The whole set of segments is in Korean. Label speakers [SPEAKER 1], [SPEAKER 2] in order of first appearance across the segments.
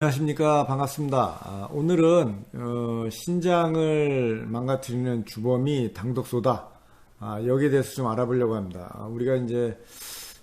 [SPEAKER 1] 안녕하십니까. 반갑습니다. 아, 오늘은 어, 신장을 망가뜨리는 주범이 당독소다. 아, 여기에 대해서 좀 알아보려고 합니다. 아, 우리가 이제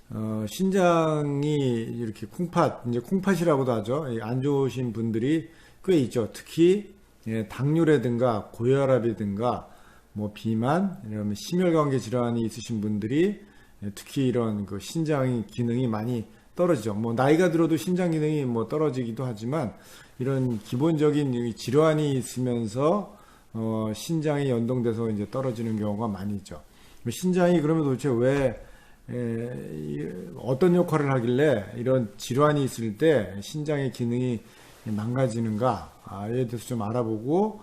[SPEAKER 1] 어, 신장이 이렇게 콩팥 이제 콩팥이라고도 하죠. 안 좋으신 분들이 꽤 있죠. 특히 예, 당뇨라든가 고혈압이든가 뭐 비만 이런 심혈관계 질환이 있으신 분들이 예, 특히 이런 그 신장 기능이 많이 떨어지죠. 뭐 나이가 들어도 신장 기능이 뭐 떨어지기도 하지만 이런 기본적인 질환이 있으면서 어 신장이 연동돼서 이제 떨어지는 경우가 많이 있죠. 신장이 그러면 도대체 왜 에, 어떤 역할을 하길래 이런 질환이 있을 때 신장의 기능이 망가지는가에 대해서 좀 알아보고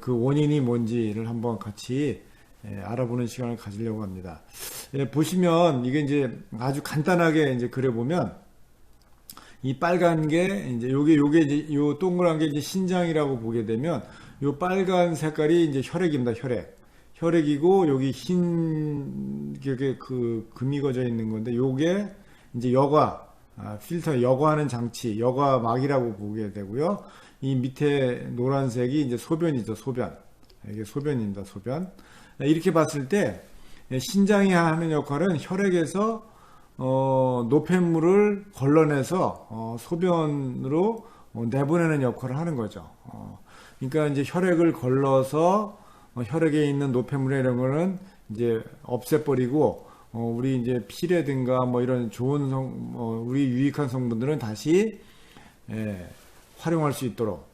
[SPEAKER 1] 그 원인이 뭔지를 한번 같이 알아보는 시간을 가지려고 합니다. 예, 보시면 이게 이제 아주 간단하게 이제 그려 보면 이 빨간 게 이제 요게 요게 이제 요 동그란 게 이제 신장이라고 보게 되면 요 빨간 색깔이 이제 혈액입니다. 혈액. 혈액이고 여기 흰 그게 그 금이 거져 있는 건데 요게 이제 여과 아, 필터 여과하는 장치 여과막이라고 보게 되고요. 이 밑에 노란색이 이제 소변이죠. 소변. 이게 소변입니다. 소변. 이렇게 봤을 때 신장이 하는 역할은 혈액에서 어, 노폐물을 걸러내서 어, 소변으로 어, 내보내는 역할을 하는 거죠. 어, 그러니까 이제 혈액을 걸러서 어, 혈액에 있는 노폐물 이런 거는 이제 없애버리고 어, 우리 이제 피라든가 뭐 이런 좋은 성, 어, 우리 유익한 성분들은 다시 예, 활용할 수 있도록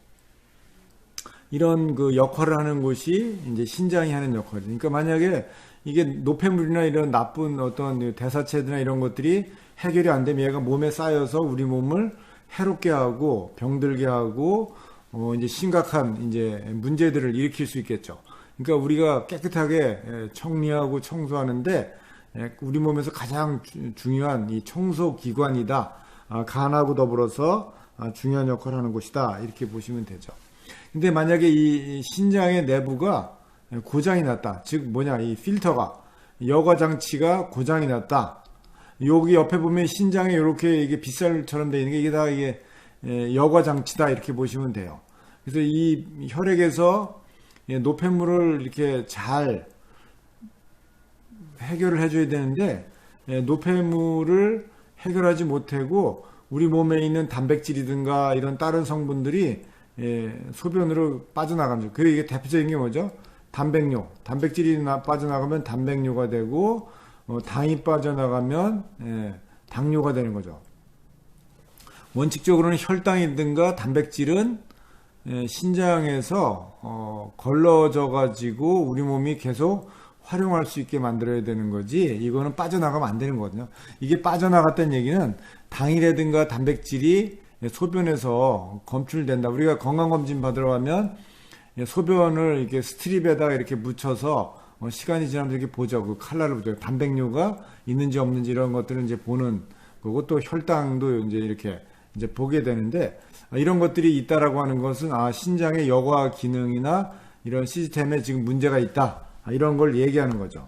[SPEAKER 1] 이런 그 역할을 하는 곳이 이제 신장이 하는 역할이죠. 그러니까 만약에 이게 노폐물이나 이런 나쁜 어떤 대사체들이나 이런 것들이 해결이 안 되면 얘가 몸에 쌓여서 우리 몸을 해롭게 하고 병들게 하고 어 이제 심각한 이제 문제들을 일으킬 수 있겠죠. 그러니까 우리가 깨끗하게 청리하고 청소하는데 우리 몸에서 가장 중요한 이 청소 기관이다. 아, 간하고 더불어서 아, 중요한 역할을 하는 곳이다. 이렇게 보시면 되죠. 근데 만약에 이 신장의 내부가 고장이 났다. 즉 뭐냐 이 필터가 여과 장치가 고장이 났다. 여기 옆에 보면 신장에 이렇게 이게 빗살처럼 되어 있는 게 이게 다 이게 여과 장치다 이렇게 보시면 돼요. 그래서 이 혈액에서 노폐물을 이렇게 잘 해결을 해줘야 되는데 노폐물을 해결하지 못하고 우리 몸에 있는 단백질이든가 이런 다른 성분들이 소변으로 빠져나갑니다. 그 이게 대표적인 게 뭐죠? 단백뇨, 단백질이 빠져나가면 단백뇨가 되고 어, 당이 빠져나가면 예, 당뇨가 되는 거죠. 원칙적으로는 혈당이든가 단백질은 예, 신장에서 어, 걸러져 가지고 우리 몸이 계속 활용할 수 있게 만들어야 되는 거지 이거는 빠져나가면 안 되는 거거든요. 이게 빠져나갔다는 얘기는 당이라든가 단백질이 소변에서 검출된다. 우리가 건강검진 받으러 가면 예, 소변을 이렇게 스트립에다가 이렇게 묻혀서 어, 시간이 지나면 이렇게 보죠. 그 칼날을 보죠. 단백뇨가 있는지 없는지 이런 것들은 이제 보는 거고 또 혈당도 이제 이렇게 이제 보게 되는데 아, 이런 것들이 있다라고 하는 것은 아 신장의 여과 기능이나 이런 시스템에 지금 문제가 있다 아, 이런 걸 얘기하는 거죠.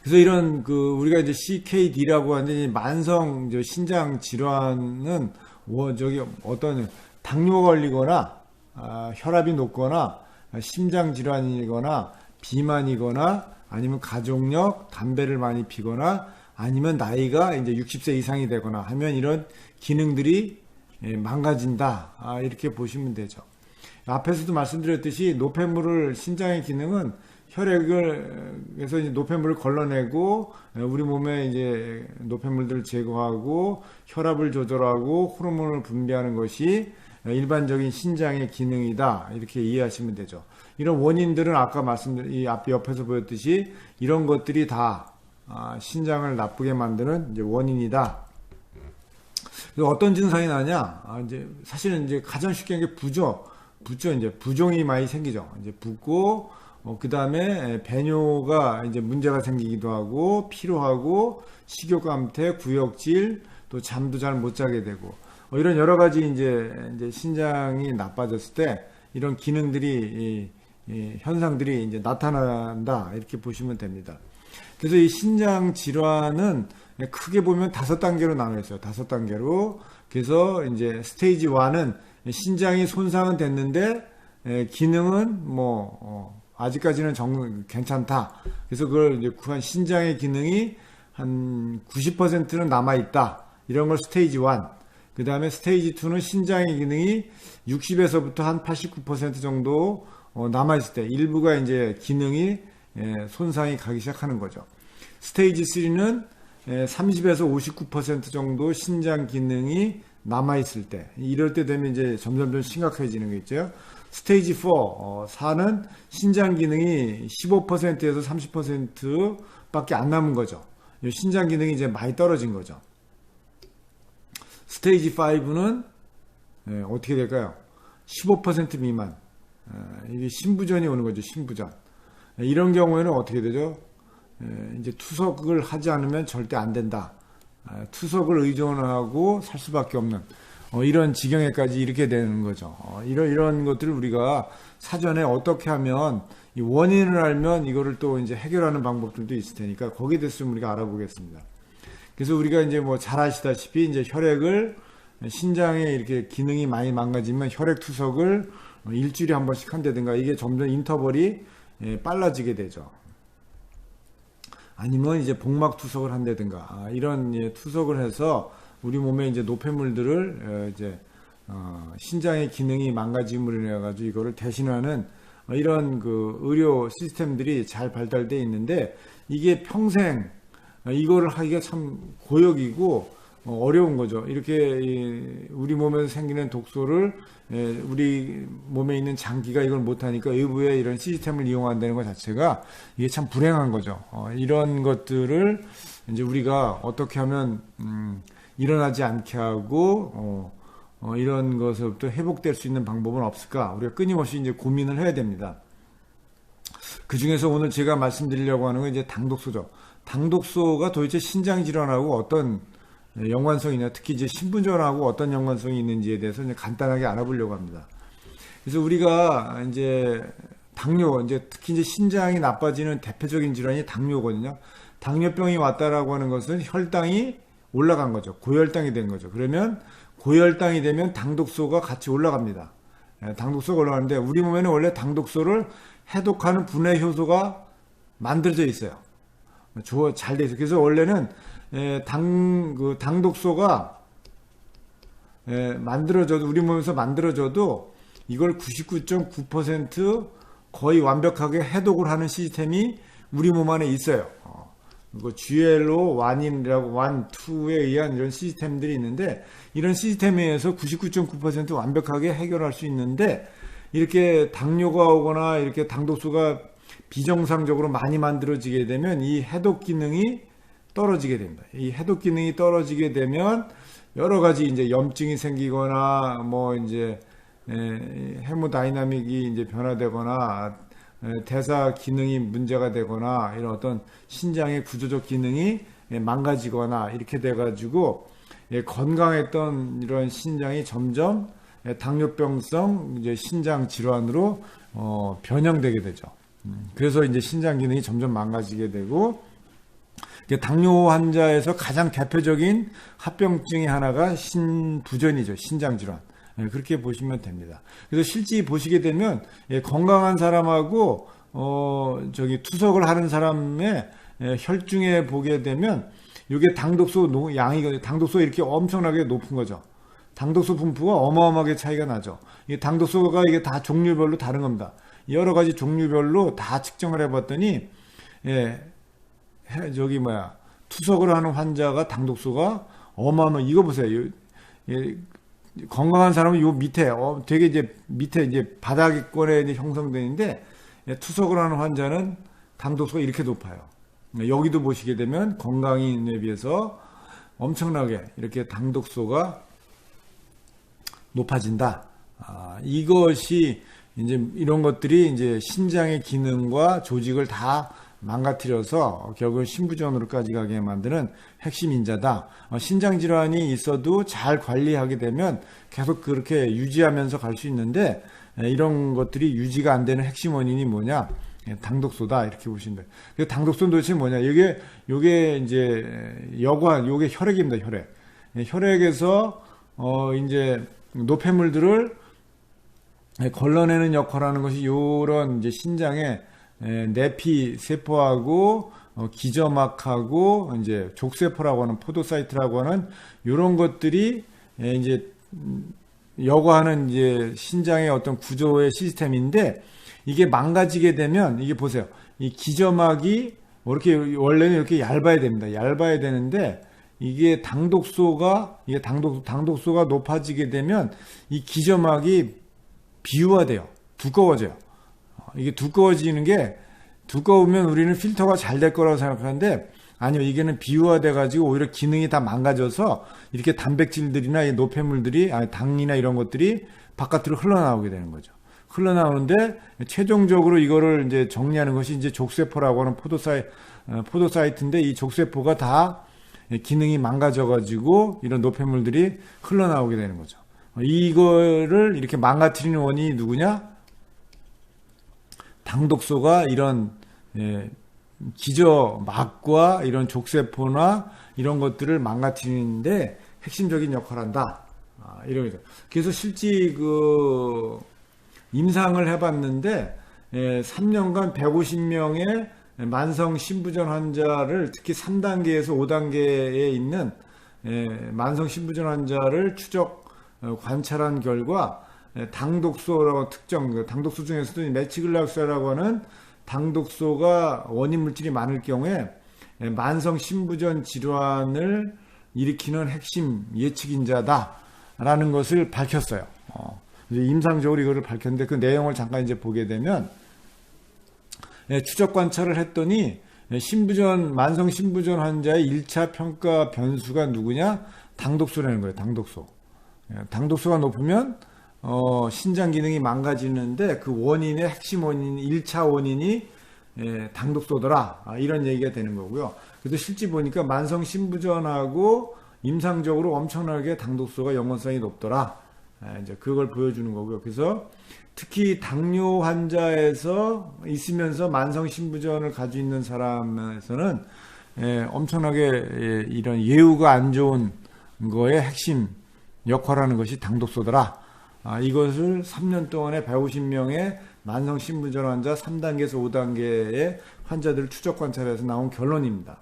[SPEAKER 1] 그래서 이런 그 우리가 이제 CKD라고 하는 만성 신장 질환은 저기 어떤 당뇨 걸리거나 아, 혈압이 높거나 심장 질환이거나 비만이거나 아니면 가족력, 담배를 많이 피거나 아니면 나이가 이제 60세 이상이 되거나 하면 이런 기능들이 예, 망가진다. 아, 이렇게 보시면 되죠. 앞에서도 말씀드렸듯이 노폐물을 신장의 기능은 혈액을에서 이제 노폐물을 걸러내고 우리 몸에 이제 노폐물들을 제거하고 혈압을 조절하고 호르몬을 분비하는 것이 일반적인 신장의 기능이다 이렇게 이해하시면 되죠. 이런 원인들은 아까 말씀드린 이앞 옆에서 보였듯이 이런 것들이 다 아, 신장을 나쁘게 만드는 원인이다. 어떤 증상이 나냐? 아, 이제 사실은 이제 가장 쉽게 게 부조, 부죠. 이제 부종이 많이 생기죠. 이제 붓고 어, 그 다음에 배뇨가 이제 문제가 생기기도 하고 피로하고 식욕감퇴, 구역질, 또 잠도 잘 못 자게 되고 뭐 이런 여러 가지 이제, 이제 신장이 나빠졌을 때 이런 기능들이 이, 이 현상들이 이제 나타난다 이렇게 보시면 됩니다. 그래서 이 신장 질환은 크게 보면 다섯 단계로 나눠 있어요. 다섯 단계로 그래서 이제 스테이지 1은 신장이 손상은 됐는데 에, 기능은 뭐 어, 아직까지는 정, 괜찮다. 그래서 그걸 이제 구한 신장의 기능이 한 90%는 남아 있다. 이런 걸 스테이지 1. 그 다음에 스테이지 2는 신장의 기능이 60에서부터 한 89% 정도 어, 남아있을 때 일부가 이제 기능이 예, 손상이 가기 시작하는 거죠. 스테이지 3는 30에서 59% 정도 신장 기능이 남아있을 때, 이럴 때 되면 이제 점점점 심각해지는 게 있죠. 스테이지 4, 어, 4는 신장 기능이 15%에서 30% 밖에 안 남은 거죠. 신장 기능이 이제 많이 떨어진 거죠. 스테이지 5는 예, 어떻게 될까요? 15% 미만. 예, 이게 신부전이 오는 거죠. 신부전. 예, 이런 경우에는 어떻게 되죠? 예, 이제 투석을 하지 않으면 절대 안 된다. 아, 투석을 의존하고 살 수밖에 없는 어, 이런 지경에까지 이렇게 되는 거죠. 어, 이런 이런 것들을 우리가 사전에 어떻게 하면 이 원인을 알면 이거를 또 이제 해결하는 방법들도 있을 테니까 거기에 대해서 좀 우리가 알아보겠습니다. 그래서 우리가 이제 뭐 잘 아시다시피 이제 혈액을 신장에 이렇게 기능이 많이 망가지면 혈액 투석을 일주일에 한 번씩 한다든가 이게 점점 인터벌이 예, 빨라지게 되죠. 아니면 이제 복막 투석을 한다든가 아, 이런 예, 투석을 해서 우리 몸에 이제 노폐물들을 어, 이제 어, 신장의 기능이 망가짐으로 인해 가지고 이거를 대신하는 이런 그 의료 시스템들이 잘 발달되어 있는데 이게 평생 이거를 하기가 참 고역이고 어, 어려운 거죠. 이렇게 우리 몸에서 생기는 독소를 우리 몸에 있는 장기가 이걸 못하니까 외부의 이런 시스템을 이용한다는 것 자체가 이게 참 불행한 거죠. 어, 이런 것들을 이제 우리가 어떻게 하면 음, 일어나지 않게 하고 어, 어, 이런 것으로부터 회복될 수 있는 방법은 없을까? 우리가 끊임없이 이제 고민을 해야 됩니다. 그 중에서 오늘 제가 말씀드리려고 하는 건 이제 당독소죠. 당독소가 도대체 신장 질환하고 어떤 연관성이냐, 특히 이제 신분전하고 어떤 연관성이 있는지에 대해서 이제 간단하게 알아보려고 합니다. 그래서 우리가 이제 당뇨, 이제 특히 이제 신장이 나빠지는 대표적인 질환이 당뇨거든요. 당뇨병이 왔다라고 하는 것은 혈당이 올라간 거죠. 고혈당이 된 거죠. 그러면 고혈당이 되면 당독소가 같이 올라갑니다. 예, 당독소가 올라가는데 우리 몸에는 원래 당독소를 해독하는 분해 효소가 만들어져 있어요. 잘돼 있어요. 그래서 원래는 예, 당, 그 당독소가 예, 만들어져도 우리 몸에서 만들어져도 이걸 99.9% 거의 완벽하게 해독을 하는 시스템이 우리 몸 안에 있어요. 어, 그 GLO 완인이라고 완 2에 의한 이런 시스템들이 있는데 이런 시스템에 의해서 99.9% 완벽하게 해결할 수 있는데 이렇게 당뇨가 오거나 이렇게 당독소가 비정상적으로 많이 만들어지게 되면 이 해독 기능이 떨어지게 됩니다. 이 해독 기능이 떨어지게 되면 여러 가지 이제 염증이 생기거나 뭐 이제 헤모다이나믹이 이제 변화되거나 대사 기능이 문제가 되거나 이런 어떤 신장의 구조적 기능이 망가지거나 이렇게 돼가지고 건강했던 이런 신장이 점점 당뇨병성 이제 신장 질환으로 어, 변형되게 되죠. 음, 그래서 이제 신장 기능이 점점 망가지게 되고 당뇨 환자에서 가장 대표적인 합병증의 하나가 신부전이죠. 신장 질환. 예, 그렇게 보시면 됩니다. 그래서 실제 보시게 되면 예, 건강한 사람하고 어 저기 투석을 하는 사람의 예, 혈중에 보게 되면 이게 당독소 양이 당독소 이렇게 엄청나게 높은 거죠. 당독소 분포가 어마어마하게 차이가 나죠. 이 당독소가 이게 다 종류별로 다른 겁니다. 여러 가지 종류별로 다 측정을 해봤더니 예, 저기 뭐야 투석을 하는 환자가 당독소가 어마어마 이거 보세요. 예, 건강한 사람은 요 밑에 어, 되게 이제 밑에 이제 바닥권에 이제 형성되는데 예, 투석을 하는 환자는 당독소가 이렇게 높아요. 여기도 보시게 되면 건강인에 비해서 엄청나게 이렇게 당독소가 높아진다. 아, 이것이 이제 이런 것들이 이제 신장의 기능과 조직을 다 망가뜨려서 결국 신부전으로까지 가게 만드는 핵심 인자다. 어, 신장 질환이 있어도 잘 관리하게 되면 계속 그렇게 유지하면서 갈 수 있는데 이런 것들이 유지가 안 되는 핵심 원인이 뭐냐? 예, 당독소다 이렇게 보시면 돼요. 그 당독소는 도대체 뭐냐? 이게 요게 이제 여관, 요게 혈액입니다. 혈액. 예, 혈액에서 어 이제 노폐물들을 걸러내는 역할을 하는 것이 요런 이제 신장의 내피 세포하고 어, 기저막하고 이제 족세포라고 하는 포도사이트라고 하는 요런 것들이 이제 여과하는 이제 신장의 어떤 구조의 시스템인데 이게 망가지게 되면 이게 보세요. 이 기저막이 뭐 이렇게 원래는 이렇게 얇아야 됩니다. 얇아야 되는데 이게 당독소가 이게 당독 당독소가 높아지게 되면 이 기저막이 비유화돼요. 두꺼워져요. 이게 두꺼워지는 게 두꺼우면 우리는 필터가 잘 될 거라고 생각하는데 아니요 이게는 비유화돼 가지고 오히려 기능이 다 망가져서 이렇게 단백질들이나 노폐물들이 아니 당이나 이런 것들이 바깥으로 흘러나오게 되는 거죠. 흘러나오는데 최종적으로 이거를 이제 정리하는 것이 이제 족쇄포라고 하는 포도사이 어, 포도사이트인데 이 족쇄포가 다 기능이 망가져 가지고 이런 노폐물들이 흘러나오게 되는 거죠. 이거를 이렇게 망가뜨리는 원인이 누구냐? 당독소가 이런 예, 기저막과 이런 족쇄포나 이런 것들을 망가뜨리는데 핵심적인 역할을 한다. 아, 거죠. 그래서 실제 그 임상을 해봤는데 예, 3년간 150명의 만성 신부전 환자를 특히 3단계에서 5단계에 있는 예, 만성 신부전 환자를 추적 어, 관찰한 결과 예, 당독소라고 특정 그 당독소 중에서도 메치글락소라고 하는 당독소가 원인 물질이 많을 경우에 예, 만성 신부전 질환을 일으키는 핵심 예측인자다라는 것을 밝혔어요. 어, 임상적으로 이거를 밝혔는데 그 내용을 잠깐 이제 보게 되면 예, 추적 관찰을 했더니 신부전 만성 신부전 환자의 1차 평가 변수가 누구냐? 당독소라는 거예요. 당독소. 당독소가 높으면 어, 신장 기능이 망가지는데 그 원인의 핵심 원인, 1차 원인이 예, 당독소더라. 아, 이런 얘기가 되는 거고요. 그래서 실제 보니까 만성 신부전하고 임상적으로 엄청나게 당독소가 연관성이 높더라. 예, 이제 그걸 보여주는 거고요. 그래서 특히 당뇨 환자에서 있으면서 만성 신부전을 가지고 있는 사람에서는 예, 엄청나게 예, 이런 예후가 안 좋은 거의 핵심 역할하는 것이 당독소더라. 아, 이것을 3년 동안에 150명의 만성 신부전 환자 3단계에서 5단계의 환자들을 추적 관찰해서 나온 결론입니다.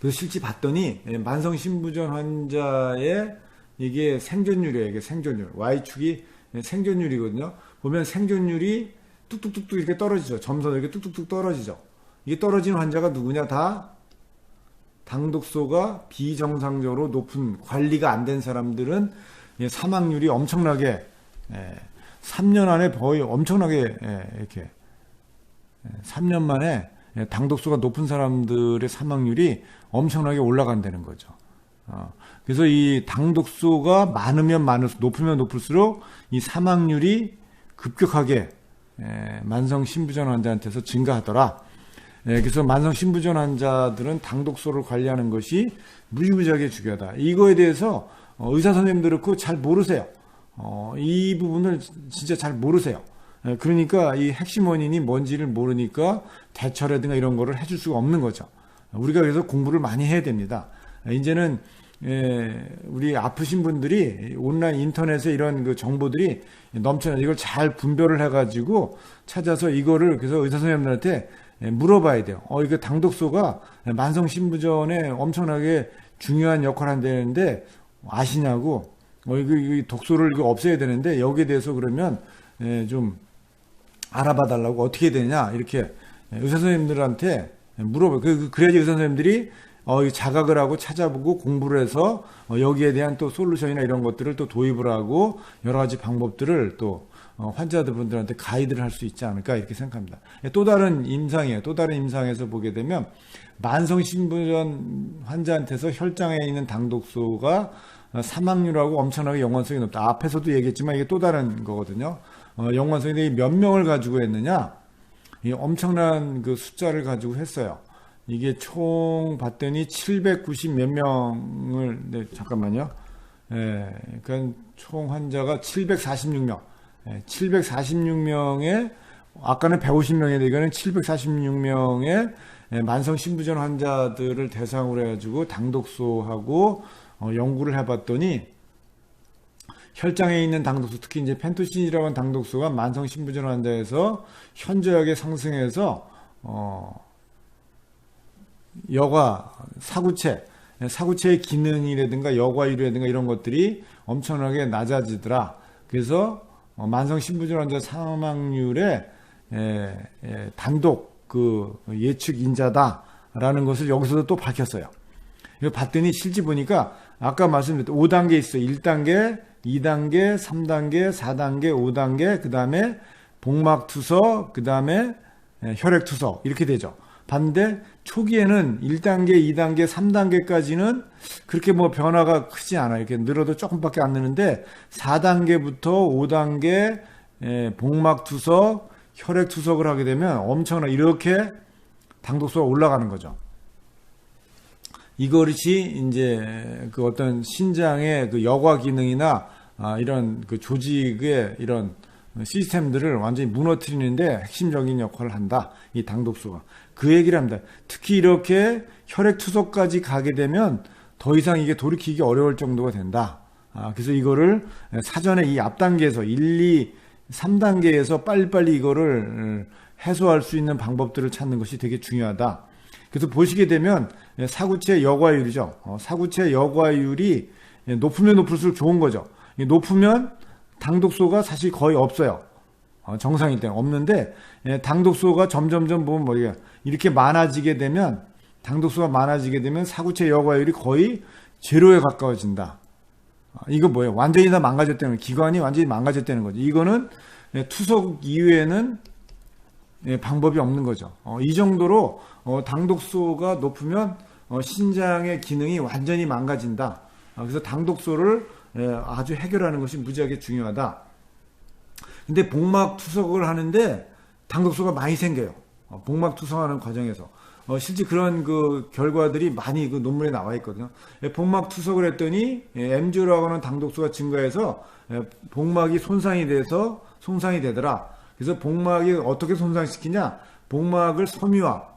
[SPEAKER 1] 그래서 실제 봤더니 예, 만성 신부전 환자의 이게 생존율이에요. 이게 생존율. Y축이 생존율이거든요. 보면 생존율이 뚝뚝뚝뚝 이렇게 떨어지죠. 점선 이렇게 뚝뚝뚝 떨어지죠. 이게 떨어진 환자가 누구냐? 다 당독소가 비정상적으로 높은 관리가 안 된 사람들은 사망률이 엄청나게 3년 예, 안에 거의 엄청나게 예, 이렇게 3년 예, 만에 당독소가 높은 사람들의 사망률이 엄청나게 올라간다는 거죠. 어, 그래서 이 당독소가 많으면 많을수록 높으면 높을수록 이 사망률이 급격하게 만성 신부전 환자한테서 증가하더라. 그래서 만성 신부전 환자들은 당독소를 관리하는 것이 무지무지하게 중요하다. 이거에 대해서 어, 의사 선생님들은 그거 잘 모르세요. 어, 이 부분을 진짜 잘 모르세요. 예, 그러니까 이 핵심 원인이 뭔지를 모르니까 대처라든가 이런 거를 해줄 수가 없는 거죠. 우리가 그래서 공부를 많이 해야 됩니다. 이제는 예, 우리 아프신 분들이 온라인 인터넷에 이런 그 정보들이 넘쳐나 이걸 잘 분별을 해가지고 찾아서 이거를 그래서 의사 선생님들한테 예, 물어봐야 돼요. 어, 이거 당독소가 만성 신부전에 엄청나게 중요한 역할을 한다는데 아시냐고 어, 이거, 이거 독소를 이거 없애야 되는데 여기에 대해서 그러면 예, 좀 알아봐 달라고 어떻게 되냐 이렇게 의사 선생님들한테 물어봐요. 그, 그, 그래야지 의사 선생님들이 어, 자각을 하고 찾아보고 공부를 해서 어, 여기에 대한 또 솔루션이나 이런 것들을 또 도입을 하고 여러 가지 방법들을 또 어, 환자들분들한테 가이드를 할 수 있지 않을까 이렇게 생각합니다. 또 다른 임상이에요. 또 다른 임상에서 보게 되면 만성신부전 환자한테서 혈장에 있는 당독소가 사망률하고 엄청나게 연관성이 높다. 앞에서도 얘기했지만 이게 또 다른 거거든요. 어, 연관성이 몇 명을 가지고 했느냐? 이 엄청난 그 숫자를 가지고 했어요. 이게 총 봤더니 790 몇 명을, 네, 잠깐만요. 예, 그러니까 총 환자가 746명. 예, 746명의, 아까는 150명인데 이거는 746명의 만성 신부전 환자들을 대상으로 해가지고 당독소하고 어, 연구를 해봤더니 혈장에 있는 당독수 특히 이제 펜토신이라고 하는 당독수가 만성 신부전 환자에서 현저하게 상승해서 어, 여과 사구체 사구체의 기능이라든가 여과율이라든가 이런 것들이 엄청나게 낮아지더라. 그래서 어, 만성 신부전 환자 사망률의 에, 에, 단독 그 예측 인자다라는 것을 여기서도 또 밝혔어요. 이거 봤더니 실제 보니까 아까 말씀드렸던 5단계 있어요. 1단계, 2단계, 3단계, 4단계, 5단계, 그 다음에 복막 투석, 그 다음에 혈액 투석 이렇게 되죠. 반대 초기에는 1단계, 2단계, 3단계까지는 그렇게 뭐 변화가 크지 않아요. 이렇게 늘어도 조금밖에 안 느는데 4단계부터 5단계 복막 투석, 혈액 투석을 하게 되면 엄청나 이렇게 당독수가 올라가는 거죠. 이것이 이제 그 어떤 신장의 그 여과 기능이나 아 이런 그 조직의 이런 시스템들을 완전히 무너뜨리는데 핵심적인 역할을 한다. 이 당독수가. 그 얘기를 합니다. 특히 이렇게 혈액 투석까지 가게 되면 더 이상 이게 돌이키기 어려울 정도가 된다. 아, 그래서 이거를 사전에 이 앞 단계에서 1, 2, 3단계에서 빨리빨리 이거를 해소할 수 있는 방법들을 찾는 것이 되게 중요하다. 그래서 보시게 되면 사구체 여과율이죠. 어, 사구체 여과율이 높으면 높을수록 좋은 거죠. 높으면 당독소가 사실 거의 없어요. 어, 정상일 때는 없는데 당독소가 점점점 보면 뭐 이렇게 많아지게 되면 당독소가 많아지게 되면 사구체 여과율이 거의 제로에 가까워진다. 어, 이거 뭐예요? 완전히 다 망가졌다는 기관이 완전히 망가졌다는 거죠. 이거는 투석 이후에는 방법이 없는 거죠. 이 정도로 당독소가 높으면 신장의 기능이 완전히 망가진다. 그래서 당독소를 아주 해결하는 것이 무지하게 중요하다. 근데 복막 투석을 하는데 당독소가 많이 생겨요. 어, 복막 투석하는 과정에서. 어, 실제 그런 그 결과들이 많이 그 논문에 나와 있거든요. 예, 복막 투석을 했더니 예, MG라고 하는 당독소가 증가해서 예, 복막이 손상이 돼서 손상이 되더라. 그래서 복막이 어떻게 손상시키냐? 복막을 섬유화,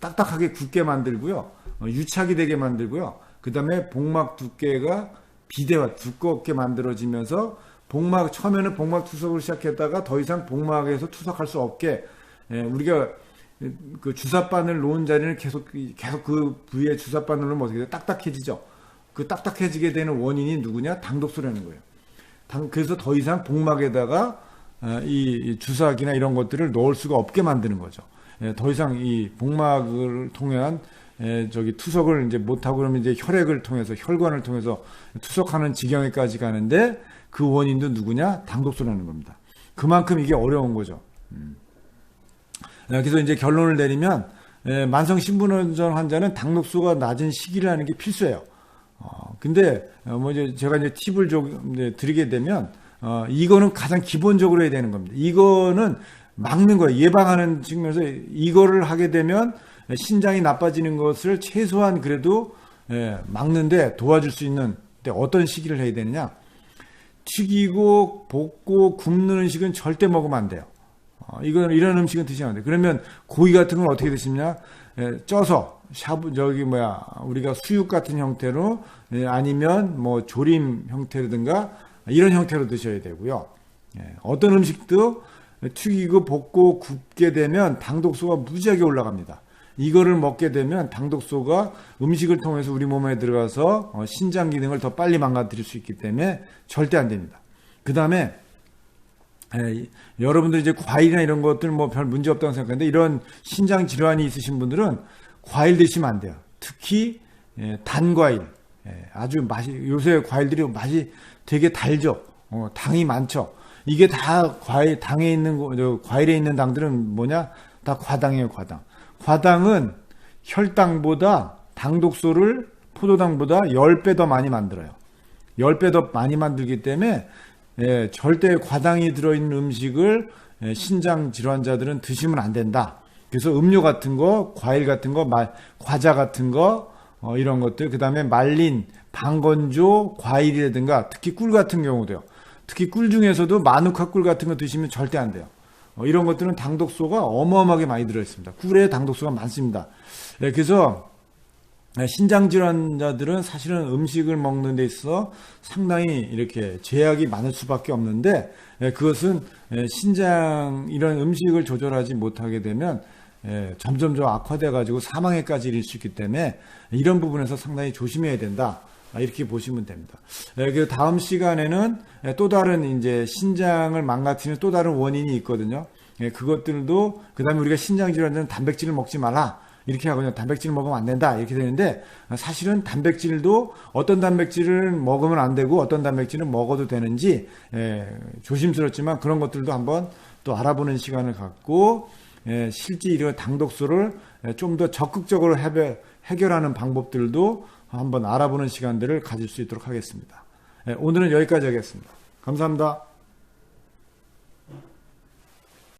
[SPEAKER 1] 딱딱하게 굳게 만들고요. 어, 유착이 되게 만들고요. 그 다음에 복막 두께가 비대화, 두껍게 만들어지면서 복막 처음에는 복막 투석을 시작했다가 더 이상 복막에서 투석할 수 없게 예, 우리가 그 주사바늘 놓은 자리는 계속 계속 그 부위에 주사바늘을 놓으면 어떻게 돼? 딱딱해지죠. 그 딱딱해지게 되는 원인이 누구냐? 당독소라는 거예요. 당, 그래서 더 이상 복막에다가 어, 이 주사기나 이런 것들을 넣을 수가 없게 만드는 거죠. 예, 더 이상 이 복막을 통한 예, 저기 투석을 이제 못하고 그러면 이제 혈액을 통해서 혈관을 통해서 투석하는 지경에까지 가는데 그 원인도 누구냐? 당독소라는 겁니다. 그만큼 이게 어려운 거죠. 음. 그래서 이제 결론을 내리면 예, 만성 신분전 환자는 당독소가 낮은 시기를 게 필수예요. 어, 근데 어, 뭐 이제 제가 이제 팁을 좀 드리게 되면 어, 이거는 가장 기본적으로 해야 되는 겁니다. 이거는 막는 거예요. 예방하는 측면에서 이거를 하게 되면 신장이 나빠지는 것을 최소한 그래도 예, 막는데 도와줄 수 있는 어떤 시기를 해야 되느냐? 튀기고 볶고 굽는 음식은 절대 먹으면 안 돼요. 어, 이건 이런 음식은 드시면 안 돼요. 그러면 고기 같은 건 어떻게 드시냐? 예, 쪄서 샤브 저기 뭐야 우리가 수육 같은 형태로 예, 아니면 뭐 조림 형태라든가 이런 형태로 드셔야 되고요. 예, 어떤 음식도 튀기고 볶고 굽게 되면 당독소가 무지하게 올라갑니다. 이거를 먹게 되면 당독소가 음식을 통해서 우리 몸에 들어가서 어, 신장 기능을 더 빨리 망가뜨릴 수 있기 때문에 절대 안 됩니다. 그 다음에 여러분들 이제 과일이나 이런 것들 뭐 별 문제 없다고 생각하는데 이런 신장 질환이 있으신 분들은 과일 드시면 안 돼요. 특히 예, 단 과일. 예, 아주 맛이 요새 과일들이 맛이 되게 달죠. 어, 당이 많죠. 이게 다 과일 당에 있는 과일에 있는 당들은 뭐냐? 다 과당이에요, 과당. 과당은 혈당보다 당독소를 포도당보다 10배 더 많이 만들어요. 10배 더 많이 만들기 때문에 예, 절대 과당이 들어있는 음식을 예, 신장 질환자들은 드시면 안 된다. 그래서 음료 같은 거, 과일 같은 거, 마, 과자 같은 거, 어, 이런 것들, 그 다음에 말린 방건조 과일이라든가 특히 꿀 같은 경우도요. 특히 꿀 중에서도 마누카 꿀 같은 거 드시면 절대 안 돼요. 어, 이런 것들은 당독소가 어마어마하게 많이 들어있습니다. 꿀에 당독소가 많습니다. 네, 그래서 예, 신장 질환자들은 사실은 음식을 먹는 데 있어서 상당히 이렇게 제약이 많을 수밖에 없는데 예, 그것은 예, 신장 이런 음식을 조절하지 못하게 되면 예, 점점점 악화돼 가지고 사망에까지 이를 수 있기 때문에 이런 부분에서 상당히 조심해야 된다. 아, 이렇게 보시면 됩니다. 예, 그 다음 시간에는 예, 또 다른 이제 신장을 망가뜨리는 또 다른 원인이 있거든요. 예, 그것들도 그다음에 우리가 신장 질환자는 단백질을 먹지 말라. 이렇게 하거든요. 단백질을 먹으면 안 된다. 이렇게 되는데 사실은 단백질도 어떤 단백질을 먹으면 안 되고 어떤 단백질은 먹어도 되는지 예, 조심스럽지만 그런 것들도 한번 또 알아보는 시간을 갖고 예, 실제 이런 당독소를 예, 좀더 적극적으로 해결, 해결하는 방법들도 한번 알아보는 시간들을 가질 수 있도록 하겠습니다. 예, 오늘은 여기까지 하겠습니다. 감사합니다.